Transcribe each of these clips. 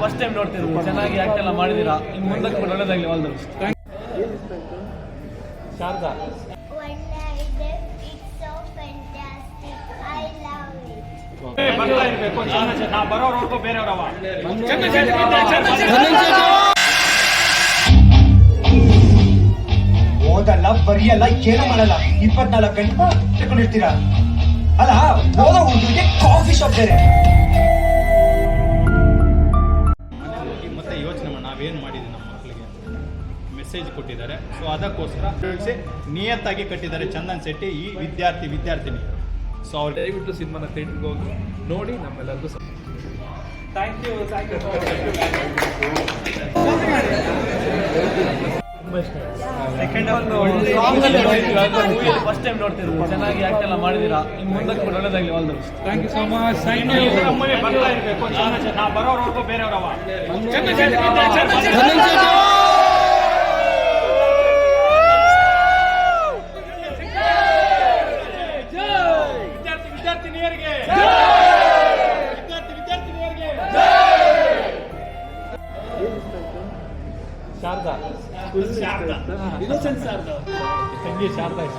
First time ನೋಡ್ತಿದ್ರು ಚೆನ್ನಾಗಿ act ಎಲ್ಲ ಮಾಡಿದೀರಾ ಇನ್ನು ಮುಂದಕ್ಕೆ ಕೂಡ ಒಳ್ಳೇದಾಗಲಿ ಆಲ್ ದ ಬೆಸ್ಟ್ ಶಾರದಾ? ಒಳ್ಳೆ ಇದೆ it's so fantastic I love it ಬರ್ತಾ ಇರ್ಬೇಕು ನಾ ಬರೋರ್ವರೆಗೂ ಬೇರೆಯವ್ರವ ಓದಲ್ಲ ಬರಿಯಲ್ಲ ಏನು ಮಾಡಲ್ಲ. ಇಪ್ಪತ್ನಾಲ್ಕು ಗಂಟೆ ತಗೊಂಡಿರ್ತೀರಾ ಅಲ್ಲ ಓದೋ ಹುಡುಗರಿಗೆ ಕಾಫಿ ಶಾಪ್ ಬೇರೆ. ಮೆಸೇಜ್ ಕೊಟ್ಟಿದ್ದಾರೆ ಸೊ ಅದಕ್ಕೋಸ್ಕರ ಉಪಯೋಗಿಸಿ ನಿಯತ್ತಾಗಿ ಕಟ್ಟಿದ್ದಾರೆ ಚಂದನ್ ಶೆಟ್ಟಿ ಈ ವಿದ್ಯಾರ್ಥಿ ವಿದ್ಯಾರ್ಥಿನಿ ಸೊ ಅವ್ರು ದಯವಿಟ್ಟು ಸಿನಿಮಾನ ಥಿಯೇಟ್ರಿಗೆ ಹೋಗಿ ನೋಡಿ ನಮ್ಮೆಲ್ಲರಿಗೂ thank you thank you first time ನೋಡ್ತಿದ್ರು ಚೆನ್ನಾಗಿ ಆಕ್ಟ್ ಎಲ್ಲ ಮಾಡಿದ್ದೀರಾ ಇನ್ನು ಮುಂದಕ್ಕೆ ಒಳ್ಳೇದಾಗಲಿ all the best thank you so much thank you ನಮ್ಮನೆ ಬರ್ತಾ ಇರಬೇಕು ನಾ ಬರೋರ್ವರೆಗೂ ಬೇರೆಯವ್ರವ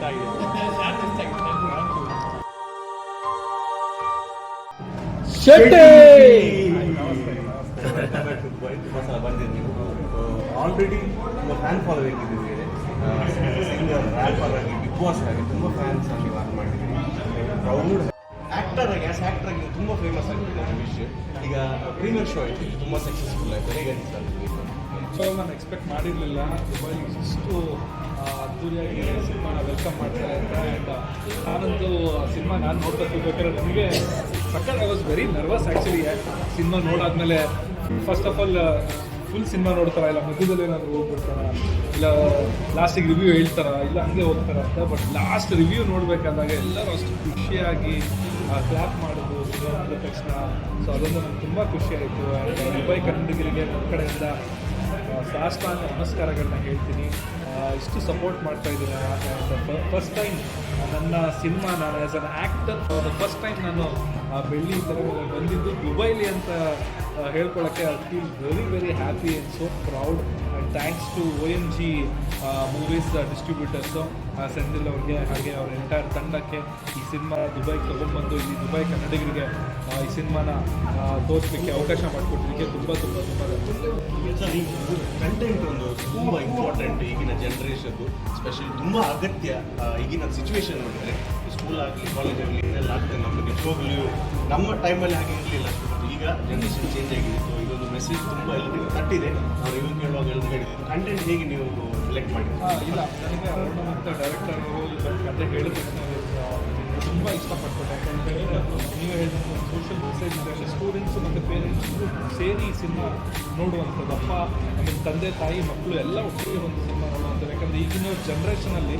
ಇಷ್ಟ ಆಗಿದೆ ತುಂಬ ಸಲ ಬಂದಿದ್ದು ನೀವು ಆಲ್ರೆಡಿ ತುಂಬ ಫ್ಯಾನ್ ಫಾಲೋವಿಂಗ್ ಇದೆ ನಿಮಗೆ ಸಿಂಗರ್ ರ್ಯಾಪರ್ ಆಗಿ ಬಿಗ್ ಬಾಸ್ ಆಗಿ ತುಂಬ ಫ್ಯಾನ್ಸ್ ಆಗಿ ವರ್ಕ್ ಮಾಡಿದ್ದೀರಿ ಪ್ರೌಡ್ ಆ್ಯಕ್ಟರ್ ಆಗಿ ಆ್ಯಸ್ ಆಗಿ ತುಂಬ ಫೇಮಸ್ ಆಗಿದೆ ರಮೇಶ್ ಈಗ ಪ್ರೀಮಿಯರ್ ಶೋ ಆಯಿತು, ತುಂಬ ಸಕ್ಸಸ್ಫುಲ್ ಆಯಿತು. ಹೇಗೆ ಅನಿಸ್ತಾ ಸೊ ನಾನು ಎಕ್ಸ್ಪೆಕ್ಟ್ ಮಾಡಿರಲಿಲ್ಲ. ದುಬೈಲಿ ಇಷ್ಟು ಅದ್ದೂರಿಯಾಗಿ ಸಿನಿಮಾನ ವೆಲ್ಕಮ್ ಮಾಡ್ತಾರೆ ಅಂತ ಆ್ಯಂಡ್ ನಾನಂತೂ ಸಿನಿಮಾ ನಾನು ನೋಡ್ತಾ ತಿಳ್ಬೇಕಾದ್ರೆ ನನಗೆ ಸಕ್ಕತ್ I was very nervous actually cinema ನೋಡಾದ್ಮೇಲೆ first of all full cinema ನೋಡ್ತಾರ? ಇಲ್ಲ, ಮಧ್ಯದಲ್ಲಿ ಏನಾದರೂ ಹೋಗ್ಬಿಡ್ತಾರ? ಇಲ್ಲ ಲಾಸ್ಟಿಗೆ ರಿವ್ಯೂ ಹೇಳ್ತಾರ? ಇಲ್ಲ, ಹಂಗೆ ಹೋಗ್ತಾರ ಅಂತ? ಬಟ್ ಲಾಸ್ಟ್ ರಿವ್ಯೂ ನೋಡಬೇಕಾದಾಗ ಎಲ್ಲರೂ ಅಷ್ಟು ಖುಷಿಯಾಗಿ ಕ್ಲಾಪ್ ಮಾಡೋದು, ಸಿನಿಮಾ ತಕ್ಷಣ. ಸೊ ಅದೊಂದು ನನಗೆ ತುಂಬ ಖುಷಿ ಆಯಿತು. ದುಬೈ ಕನ್ನಡಿಗರಿಗೆ ನಮ್ಮ ಕಡೆಯಿಂದ ಸಾಷ್ಟಾಂಗ ನಮಸ್ಕಾರಗಳನ್ನ ಹೇಳ್ತೀನಿ. ಇಷ್ಟು ಸಪೋರ್ಟ್ ಮಾಡ್ತಾ ಇದ್ದೀನಿ ಫಸ್ಟ್ ಟೈಮ್ ನನ್ನ ಸಿನಿಮಾ ನಾನು as an actor first time ನಾನು ಬೆಳ್ಳಿ ತೆರೆಗೆ ಬಂದಿದ್ದು ದುಬೈಲಿ ಅಂತ ಹೇಳ್ಕೊಳ್ಳೋಕ್ಕೆ I feel very very happy and so proud and thanks to O N G movies distributors Senthil ಅವ್ರಿಗೆ, ಹಾಗೆ ಅವ್ರ ಎಂಟೈರ್ ತಂಡಕ್ಕೆ ಈ ಸಿನಿಮಾ ದುಬೈಗೆ ತೊಗೊಂಡ್ಬಂದು ಇಲ್ಲಿ ದುಬೈ ಕನ್ನಡಿಗರಿಗೆ ಈ ಸಿನಿಮಾನ ತೋರಿಸ್ಲಿಕ್ಕೆ ಅವಕಾಶ ಮಾಡಿಕೊಟ್ಟಿದ್ದಕ್ಕೆ ತುಂಬ ತುಂಬ ತುಂಬ. ಸರ್ ಕಂಟೆಂಟ್ ಒಂದು ತುಂಬ ಇಂಪಾರ್ಟೆಂಟ್ ಈಗಿನ ಜನ್ರೇಷನ್ದು ಸ್ಪೆಷಲಿ ತುಂಬ ಅಗತ್ಯ ಈಗಿನ ಸಿಚುವೇಶನ್ ನೋಡಿದರೆ. ಸ್ಕೂಲ್ ಆಗಲಿ ಕಾಲೇಜ್ ಆಗಲಿ ಇದೆಲ್ಲ ಆಗ್ತದೆ. ನಮಗೆ ನಿಜವಾಗ್ಲೂ ನಮ್ಮ ಟೈಮಲ್ಲಿ ಹಾಗೆ ಇರಲಿಲ್ಲ ಈಗ ಜನ್ರೇಷನ್ ಚೇಂಜ್ ಆಗಿದೆ. ಸೊ ಇದೊಂದು ಮೆಸೇಜ್ ತುಂಬ ಎಲ್ಲರಿಗೂ ತಟ್ಟಿದೆ. ನಾವು ಇವಾಗ ಕೇಳುವಾಗ ಎಲ್ಲರೂ ಹೇಳಿದ್ರು. ಕಂಟೆಂಟ್ ಹೇಗೆ ನೀವು ಸೆಲೆಕ್ಟ್ ಮಾಡಿ ಇಲ್ಲ ನನಗೆ ಡೈರೆಕ್ಟರ್ ಅವರು ಕತೆ ಹೇಳಿದ ತಕ್ಷಣ ತುಂಬ ಇಷ್ಟಪಡ್ತಾರೆ. ಯಾಕಂತ ಹೇಳಿದ್ರೆ ನೀವು ಹೇಳಿದ ಸೋಶಿಯಲ್ ಸೋಷಿಯಲ್ ಮೆಸೇಜ್ ಇದೆ ಸ್ಟೂಡೆಂಟ್ಸು ಮತ್ತು ಪೇರೆಂಟ್ಸು ಸೇರಿ ಈ ಸಿನಿಮಾ ನೋಡುವಂಥದ್ದು. ಅಪ್ಪ ಆಮೇಲೆ ತಂದೆ, ತಾಯಿ ಮಕ್ಕಳು ಎಲ್ಲ ಒಟ್ಟಿಗೆ ಒಂದು ಸಿನಿಮಾ ನೋಡುವಂಥದ್ದು ಯಾಕಂದರೆ ಈಗಿನ ಜನ್ರೇಷನಲ್ಲಿ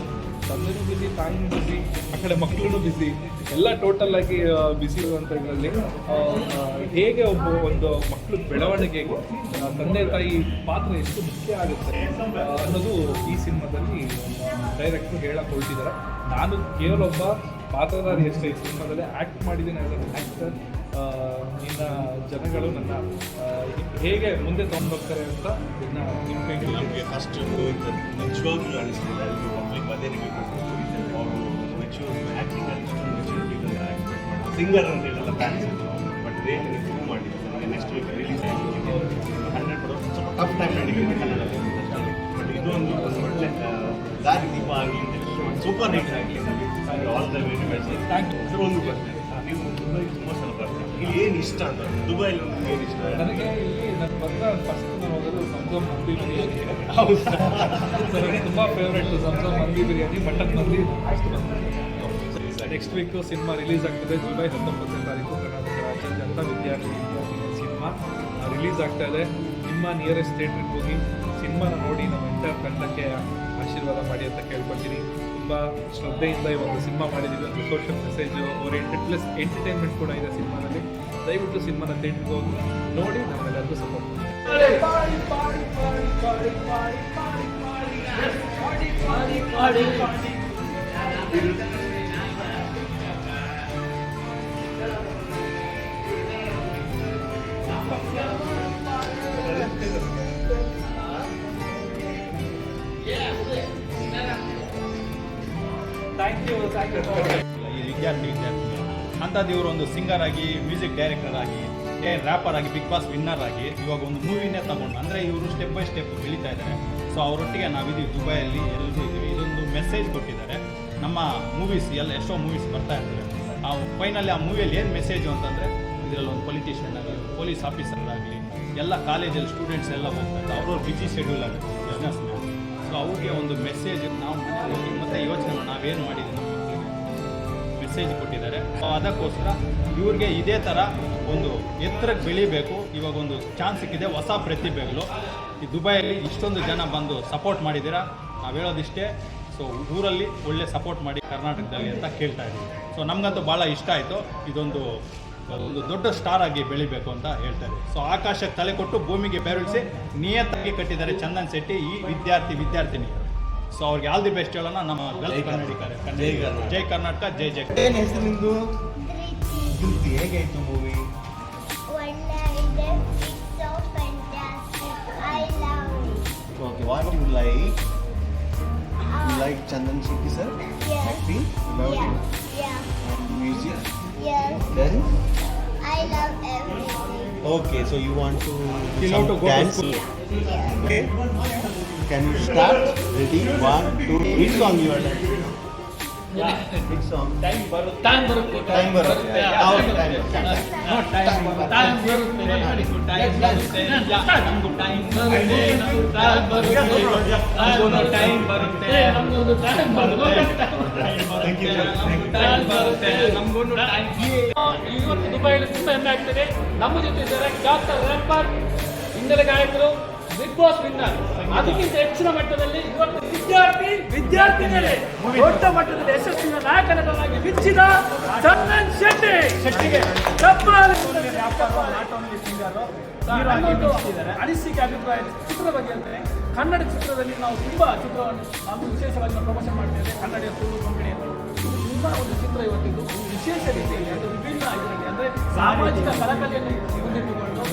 ತಂದೆನೂ ಬಿಸಿ ತಾಯಿನೂ ಬಿಸಿ ಆ ಕಡೆ ಮಕ್ಕಳು ಬಿಸಿ ಎಲ್ಲ ಟೋಟಲ್ ಆಗಿ ಬಿಸಿ ಇರುವಂಥ ಇದರಲ್ಲಿ ಹೇಗೆ ಒಬ್ಬ ಒಂದು ಮಕ್ಕಳ ಬೆಳವಣಿಗೆಗೆ ತಂದೆ, ತಾಯಿ ಪಾತ್ರ ಎಷ್ಟು ಮುಖ್ಯ ಆಗುತ್ತೆ ಅನ್ನೋದು ಈ ಸಿನಿಮಾದಲ್ಲಿ ಡೈರೆಕ್ಟ್ರು ಹೇಳಕ್ಕೆ ಹೊರಟಿದ್ದಾರೆ. ನಾನು ಕೇವಲ ಒಬ್ಬ ಪಾತ್ರಧಾರಿ ಹೆಸರು ಈ ಸಿನಿಮಾದಲ್ಲಿ ಆ್ಯಕ್ಟ್ ಮಾಡಿದ್ದೀನಿ ಆ್ಯಸ್ ಅನ್ ಆ್ಯಕ್ಟರ್ ಇನ್ನು ಜನಗಳು ನನ್ನ ಹೇಗೆ ಮುಂದೆ ತೊಗೊಂಡೋಗ್ತಾರೆ ಅಂತ ಇದನ್ನ ನಿಮ್ಮ ನಮಗೆ ಫಸ್ಟ್ ನಿಜವಾಗ್ಲೂ ಅಲ್ಲಿ ಪಬ್ಲಿಕ್ ಅದೇ ನಿಮಗೆ ಅವರು ಮೆಚೂರ್ ಆ್ಯಕ್ಟಿಂಗ್ ಅಷ್ಟೊಂದು ಮೆಚೂರಿಟಿ ಸಿಂಗರ್ ಅಂತ ಹೇಳಲ್ಲ ಫ್ಯಾನ್ಸ್ ಬಟ್ ರಿಯಲಿ ಪ್ರೂವ್ ನಮಗೆ ನನಗೆ ನೆಕ್ಸ್ಟ್ ವೀಕ್ ರಿಲೀಸ್ ಆಗಿದೆ ಹಂಡ್ರೆಡ್ ಕೊಡೋ ಸ್ವಲ್ಪ ಟಫ್ ಟೈಮ್ ನಡೀತಿದೆ ಕನ್ನಡದಲ್ಲಿ ಬಟ್ ಇದು ಒಂದು ಒಳ್ಳೆ ದಾರಿ ದೀಪ ಆಗಲಿ ಸೂಪರ್ ಹಿಟ್ ಆಗಲಿ all the very best thank you ಒಂದು ಪ್ರಶ್ನೆ. ನೀವು ದುಬೈ ತುಂಬ ಸಲ ಬರ್ತೀರಿ ಇಲ್ಲಿ ಏನು ಇಷ್ಟ ಅಂತ? ದುಬೈಲಿ ಒಂದು ಏನು ಇಷ್ಟ? ನನಗೆ ಇಲ್ಲಿ ನಾನು ಬಂದ ಫಸ್ಟ್ ನಾನು ಹೋಗೋದು ಸಂಸಮ್ ಮಂದಿ ಬಿರಿಯಾನಿ ಸರ್ ನನಗೆ ತುಂಬ ಫೇವ್ರೆಟ್ ಸಂಸಮ್ ಮಂದಿ ಬಿರಿಯಾನಿ ಮಟನ್ ಮಂದಿ ನೆಕ್ಸ್ಟ್ ವೀಕ್ ಸಿನಿಮಾ ರಿಲೀಸ್ ಆಗ್ತದೆ. ಜುಲೈ ಹತ್ತೊಂಬತ್ತನೇ ತಾರೀಕು ಕರ್ನಾಟಕ ರಾಜ್ಯ ವಿದ್ಯಾರ್ಥಿ ವಿದ್ಯಾರ್ಥಿ ಸಿನಿಮಾ ರಿಲೀಸ್ ಆಗ್ತಾ ಇದೆ. ನಿಮ್ಮ ನಿಯರೆಸ್ಟ್ ಥಿಯೇಟ್ರಿಗೆ ಹೋಗಿ ಸಿನಿಮಾನ ನೋಡಿ ನಮ್ಮ ಎಂಟರ್ ತಂಡಕ್ಕೆ ಆಶೀರ್ವಾದ ಮಾಡಿ ಅಂತ ಕೇಳ್ಕೊಳ್ತೀನಿ. ತುಂಬ ಶ್ರದ್ಧೆಯಿಂದ ಈ ಒಂದು ಸಿನಿಮಾ ಮಾಡಿದ್ದೀವಿ ಒಂದು social message oriented plus entertainment ಕೂಡ ಇದೆ ಸಿನಿಮಾದಲ್ಲಿ ದಯವಿಟ್ಟು ಸಿನಿಮಾನ ಥಿಯೇಟ್ರಿಗೆ ಹೋಗಿ ನೋಡಿ ನಮ್ಮೆಲ್ಲರಿಗೂ ಸಪೋರ್ಟ್ ವಿದ್ಯಾರ್ಥಿ ವಿದ್ಯಾರ್ಥಿ ಅಂಥದ್ದು ಒಂದು ಸಿಂಗರ್ ಆಗಿ ಮ್ಯೂಸಿಕ್ ಡೈರೆಕ್ಟರ್ ಆಗಿ ರ್ಯಾಪರ್ ಆಗಿ ಬಿಗ್ ಬಾಸ್ ವಿನ್ನರ್ ಆಗಿ ಇವಾಗ ಒಂದು ಮೂವಿನೇ ತಗೊಂಡು, ಅಂದರೆ ಇವರು ಸ್ಟೆಪ್ ಬೈ ಸ್ಟೆಪ್ ಬೆಳೀತಾ ಇದ್ದಾರೆ. ಸೊ ಅವರೊಟ್ಟಿಗೆ ನಾವಿದ್ದೀವಿ ದುಬೈಯಲ್ಲಿ ಎಲ್ಲರೂ ಇದ್ದೀವಿ ಇದೊಂದು ಮೆಸೇಜ್ ಕೊಟ್ಟಿದ್ದಾರೆ. ನಮ್ಮ ಮೂವೀಸ್ ಎಲ್ಲ ಎಷ್ಟೋ ಮೂವೀಸ್ ಬರ್ತಾ ಇರ್ತಾರೆ ಆ ಫೈನಲಿ ಆ ಮೂವಿಯಲ್ಲಿ ಏನು ಮೆಸೇಜು ಅಂತಂದರೆ, ಇದರಲ್ಲಿ ಒಂದು ಪೊಲಿಟಿಷಿಯನ್ ಆಗಲಿ ಪೊಲೀಸ್ ಆಫೀಸರ್ ಆಗಲಿ, ಎಲ್ಲ ಕಾಲೇಜಲ್ಲಿ ಸ್ಟೂಡೆಂಟ್ಸ್ ಎಲ್ಲ ಬರ್ತಾರೆ ಅವ್ರವ್ರ ಬಿಜಿ ಶೆಡ್ಯೂಲ್ ಆಗುತ್ತೆ ಬಿಸ್ನೆಸ್ ಸೊ ಅವ್ರಿಗೆ ಒಂದು ಮೆಸೇಜ್ ನಾವು ಮತ್ತೆ ಯೋಚನೆ ನಾವೇನು ಮಾಡಿದ್ದೀವಿ ಮೆಸೇಜ್ ಕೊಟ್ಟಿದ್ದಾರೆ. ಅದಕ್ಕೋಸ್ಕರ ಇವ್ರಿಗೆ ಇದೇ ಥರ ಒಂದು ಎತ್ತರಕ್ಕೆ ಬೆಳಿಬೇಕು. ಇವಾಗ ಒಂದು ಚಾನ್ಸ್ ಸಿಕ್ಕಿದೆ, ಹೊಸ ಪ್ರತಿಭೆಗಳು. ಈ ದುಬೈಯಲ್ಲಿ ಇಷ್ಟೊಂದು ಜನ ಬಂದು ಸಪೋರ್ಟ್ ಮಾಡಿದ್ದೀರಾ? ನಾವು ಹೇಳೋದಿಷ್ಟೇ. ಸೊ ಊರಲ್ಲಿ ಒಳ್ಳೆ ಸಪೋರ್ಟ್ ಮಾಡಿ ಕರ್ನಾಟಕದಲ್ಲಿ ಅಂತ ಕೇಳ್ತಾ ಇದ್ದೀವಿ ಸೊ ನಮಗಂತೂ ಭಾಳ ಇಷ್ಟ ಆಯಿತು. ಇದೊಂದು, ಒಂದು ದೊಡ್ಡ ಸ್ಟಾರ್ ಆಗಿ ಬೆಳಿಬೇಕು ಅಂತ ಹೇಳ್ತಾರೆ ಸೊ ಆಕಾಶಕ್ಕೆ ತಲೆ ಕೊಟ್ಟು ಭೂಮಿಗೆ ಬೆರಳಿಸಿ ನಿಯತ್ತಾಗಿ ಕಟ್ಟಿದ್ದಾರೆ ಚಂದನ್ ಶೆಟ್ಟಿ. ಈ ವಿದ್ಯಾರ್ಥಿ ವಿದ್ಯಾರ್ಥಿನಿಯರು ಸೊ ಅವ್ರಿಗೆ ಆಲ್ ದಿ ಬೆಸ್ಟ್ ಹೇಳೋಣ. ನಮ್ಮ ಗಲ್ಫ್ ಕನ್ನಡಿಗರೇ. ಜೈ ಕರ್ನಾಟಕ. ಜೈ ಕರ್ನಾಟಕ. ಜೈ ಜೈ ಏನು ಹೆಸರು ನಿಮ್ಮದು ಹೇಗಾಯ್ತು ಮೂವಿ? ಒಳ್ಳೆ ಇದೆ it's so fantastic I love it okay what you like you like Chandan Shetty sir. Yeah. Music. Then I love everything. You to go to dance okay Yes. Okay you start? Ready? One, two, three. Which song your hit song time ಬರುತ್ತೆ time ಬರುತ್ತೆ Time ಬರುತ್ತೆ. ಯಾವ time? Time time ಬರುತ್ತೆ time ಬರುತ್ತೆ ನಮಗೂ time ಬರುತ್ತೆ ನಮಗೂ time ಬರುತ್ತೆ ಟೈಮ್ ಬರುತ್ತೆ ನಮಗೂ ಟೈಮ್ ಬರುತ್ತೆ Thank you, sir. Thank you. Time ಬರುತ್ತೆ ನಮಗೂ ಟೈಮ್ ಇವತ್ತು ದುಬೈಯಲ್ಲಿ ತುಂಬಾ ಹೆಮ್ಮೆ ಆಗ್ತದೆ ನಮ್ಮ ಜೊತೆ ಇದ್ದಾರೆ ಡಾಕ್ಟರ್ ರ್ಯಾಂಪರ್ ಹಿನ್ನೆಲೆ ಗಾಯಕರು ಬಿಗ್ ಬಾಸ್ ವಿನ್ನರ್ ಅದಕ್ಕಿಂತ ಹೆಚ್ಚಿನ ಮಟ್ಟದಲ್ಲಿ ಇವತ್ತು ವಿದ್ಯಾರ್ಥಿ ವಿದ್ಯಾರ್ಥಿಗಳೇ ದೊಡ್ಡ ಮಟ್ಟದಲ್ಲಿ ಯಶಸ್ಸಿನ ನಾಯಕನನ್ನಾಗಿ ಬಿಚ್ಚಿದ ಚಂದನ್ ಶೆಟ್ಟಿ. ಶೆಟ್ಟಿಗೆ. ಅನಿಸಿಕೆ ಅಭಿಪ್ರಾಯ ಚಿತ್ರದ ಬಗ್ಗೆ ಅಂದರೆ ಕನ್ನಡ ಚಿತ್ರದಲ್ಲಿ ನಾವು ತುಂಬಾ ಚಿತ್ರವನ್ನು ನಾವು ವಿಶೇಷವಾಗಿ ನಾವು ಪ್ರಮೋಷನ್ ಮಾಡ್ತೇವೆ. ಕನ್ನಡ ತುಳು ಕೊಂಕಣಿ ಅಂತ. ಇದು ನಿಮ್ಮ ಒಂದು ಚಿತ್ರ ಇವತ್ತಿದ್ದು. ವಿಶೇಷ ರೀತಿಯಲ್ಲಿ ಅದು ವಿಭಿನ್ನ ಇದರಲ್ಲಿ ಅಂದರೆ ಸಾಮಾಜಿಕ ಕಳಕಳಿಯನ್ನು ಮುಂದಿಟ್ಟುಕೊಂಡು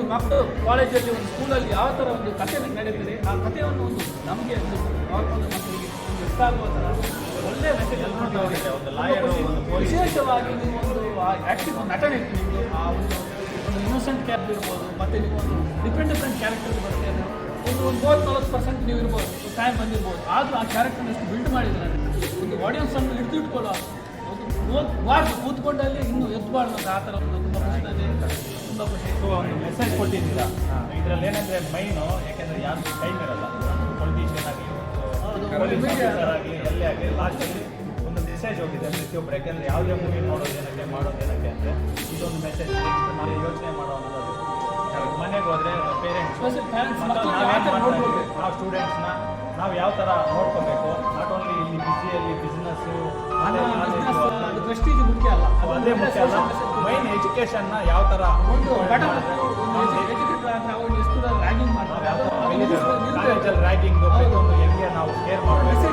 ಒಂದು ಮಕ್ಕಳು ಕಾಲೇಜಲ್ಲಿ ಒಂದು ಸ್ಕೂಲಲ್ಲಿ ಯಾವ ಥರ ಒಂದು ಕಥೆ ನಡೀತದೆ ಆ ಕಥೆಯನ್ನು ಒಂದು ನಮಗೆ ಒಂದು ನಾರ್ಮಲ್ ಮಕ್ಕಳಿಗೆ ಒಂದು ಇಷ್ಟ ಆಗುವ ಥರ ಒಳ್ಳೆಯ ಮೆಸೇಜ್ ಒಂದು ಒಂದು. ವಿಶೇಷವಾಗಿ ನೀವು ಒಂದು ಆ್ಯಕ್ಟಿವ್ ನಟನೆ ಇತ್ತು ನಿಮ್ಮದು ಆ ಒಂದು ಒಂದು ಇನ್ನೋಸೆಂಟ್ ಕ್ಯಾರೆಕ್ಟರ್ ಇರ್ಬೋದು ಮತ್ತು ನೀವು ಒಂದು ಡಿಫ್ರೆಂಟ್ ಡಿಫ್ರೆಂಟ್ ಕ್ಯಾರೆಕ್ಟರ್ ಬರುತ್ತೆ ಒಂದು ಒಂದು ಮೂವತ್ತು ನಲ್ವತ್ತು ಪರ್ಸೆಂಟ್ ನೀವು ಇರ್ಬೋದು ಟೈಮ್ ಬಂದಿರ್ಬೋದು. ಆದರೂ ಆ ಕ್ಯಾರೆಕ್ಟರ್ ಎಷ್ಟು ಬಿಲ್ಡ್ ಮಾಡಿದ್ದಾರೆ ಒಂದು ಆಡಿಯನ್ಸನ್ನು ಹಿಡಿದಿಟ್ಕೊಳ್ಳೋ ಒಂದು ಓದ್ಬಾರ್ದು ಕೂತ್ಕೊಂಡಲ್ಲಿ ಇನ್ನೂ ಎದ್ಬಾರ್ದು ಅಂತ ಆ ಥರ ಒಂದು ತುಂಬ ಒಂದು ಮೆಸೇಜ್ ಕೊಟ್ಟಿದ್ದೀರಾ ಇದರಲ್ಲಿ ಏನಂದ್ರೆ ಮೈನು ಯಾಕೆಂದ್ರೆ ಯಾರು ಟೈಮ್ ಇರಲ್ಲ ಪೊಲಿಟಿಷಿಯನ್ ಆಗಲಿ ಎಲ್ಲೇ ಆಗಲಿ ಲಾಸ್ಟಲ್ಲಿ ಒಂದು ಮೆಸೇಜ್ ಹೋಗಿದೆ ಪ್ರತಿಯೊಬ್ಬರು ಯಾಕೆಂದ್ರೆ ಯಾವುದೇ ಮೂವಿ ನೋಡೋದು ಏನಕ್ಕೆ ಮಾಡೋದು ಏನಕ್ಕೆ ಅಂದರೆ ಇದೊಂದು ಮೆಸೇಜ್ ನಾನು ಯೋಚನೆ ಮಾಡೋದು ಮನೆಗೆ ಹೋದ್ರೆ ಪೇರೆಂಟ್ಸ್? ನಾವು ಸ್ಟೂಡೆಂಟ್ಸ್ನ ನಾವು ಯಾವ ಥರ ನೋಡ್ಕೋಬೇಕು ನಾಟ್ ಬಿಸಿಯಲ್ಲಿ ಬಿಸ್ನೆಸ್ಸು ಪ್ರೆಸ್ಟೀಜ್ ಮುಖ್ಯ ಅಲ್ಲ. ಅದು ಮುಖ್ಯ ಅಲ್ಲ. ಮೈನ್ ಎಜುಕೇಷನ್ನ ಯಾವ ತರ? ಒಂದು ಬಡ ಮಕ್ಕಳು ಒಂದು ಎಜುಕೇಟೆಡ್ ಆದರೆ ಅವ್ರು ಎಷ್ಟು ರ್ಯಾಗಿಂಗ್ ಮಾಡ್ತಾರೆ. ಕಾಲೇಜಲ್ಲಿ ರ್ಯಾಗಿಂಗ್ ಪ್ರತಿಯೊಂದು ಹೆಂಗೆ ನಾವು ಕೇರ್ ಮಾಡಬೇಕು.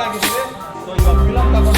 ಬಂದು ನಾವು ಮೀಟ್ ಆಗಿದ್ದೀವಿ ಸೊ ಇವಾಗ ಫಿಲಮ್ ತಗೊಂಡು ಬಂದಿದ್ದಾರೆ